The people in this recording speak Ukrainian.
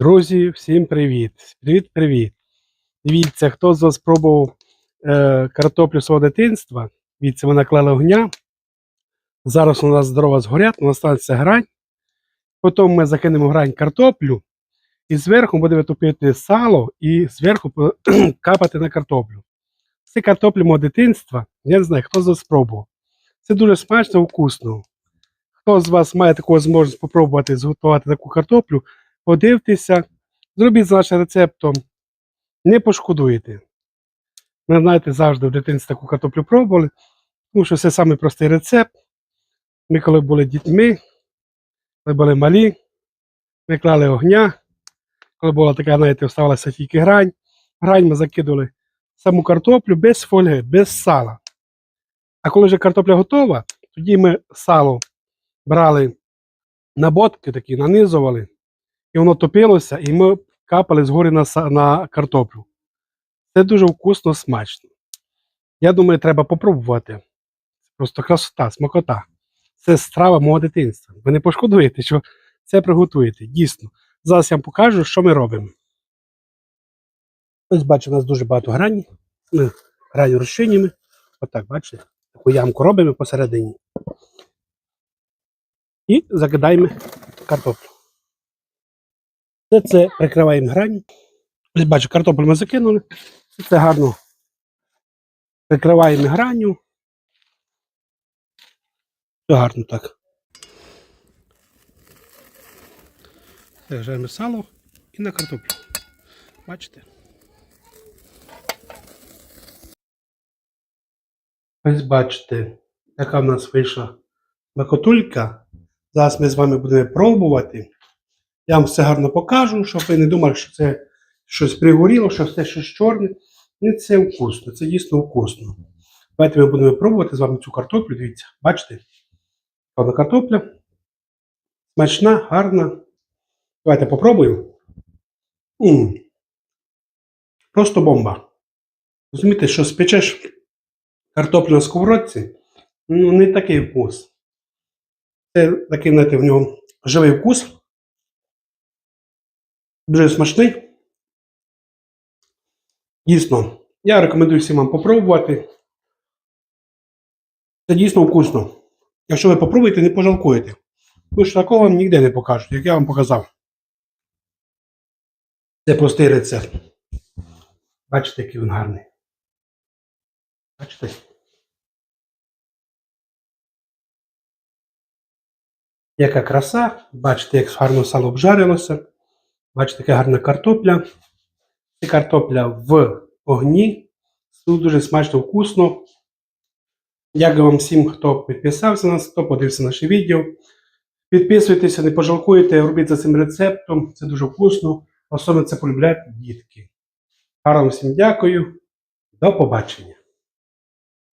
Друзі, всім привіт! Привіт-привіт! Дивіться, хто з вас спробував е, картоплю свого дитинства. Дивіться, вона клала огня. Зараз у нас здорова згорять, нас станеться грань. Потім ми закинемо грань картоплю, і зверху буде витопити сало, і зверху капати на картоплю. Це картоплі мого дитинства. Я не знаю, хто з вас спробував. Це дуже смачно, вкусно. Хто з вас має таку можливість спробувати зготувати таку картоплю, подивтеся, зробіть за нашим рецептом, не пошкодуєте. Ви знаєте, завжди в дитинстві таку картоплю пробували, тому що це самий простий рецепт. Ми коли були дітьми, коли були малі, ми клали огня, коли була така, знаєте, оставалася тільки грань. Грань ми закидували саму картоплю без фольги, без сала. А коли вже картопля готова, тоді ми сало брали на ботки такі, нанизували, і воно топилося, і ми капали згори на, на картоплю. Це дуже вкусно, смачно. Я думаю, треба попробувати. Просто красота, смакота. Це страва мого дитинства. Ви не пошкодуєте, що це приготуєте. Дійсно. Зараз я вам покажу, що ми робимо. Ось бачите, у нас дуже багато грані. Ми грані розчиняємо. Отак, бачите, таку ямку робимо посередині. І закидаємо картоплю. Все це прикриваємо грані. Ось бачу, картоплю ми закинули. Все це гарно прикриваємо граню. Все гарно так. Заряджаємо сало і на картоплю. Бачите? Ось бачите, яка в нас вийшла макотулька. Зараз ми з вами будемо пробувати. Я вам все гарно покажу, щоб ви не думали, що це щось пригоріло, що це щось чорне. Ні, це вкусно, це дійсно вкусно. Давайте ми будемо пробувати з вами цю картоплю. Дивіться, бачите? Вона картопля. Смачна, гарна. Давайте попробуємо. М. Просто бомба. Розумієте, що спечеш картоплю на сковородці, ну не такий вкус. Це такий, знаєте, в нього живий вкус. Дуже смачний. Дійсно, я рекомендую всім вам попробувати. Це дійсно вкусно. Якщо ви попробуєте, не пожалкуєте. Тому що такого вам ніде не покажуть, як я вам показав. Це простий рецепт. Бачите, який він гарний. Бачите? Яка краса, бачите, як гарно сало обжарилося. Бачите, яка гарна картопля. Це картопля в огні. Тут дуже смачно, вкусно. Дякую вам всім, хто підписався на нас, хто подивився наше відео. Підписуйтеся, не пожалкуйте, робіть за цим рецептом. Це дуже вкусно. Особливо це полюбляють дітки. Гарно всім дякую. До побачення.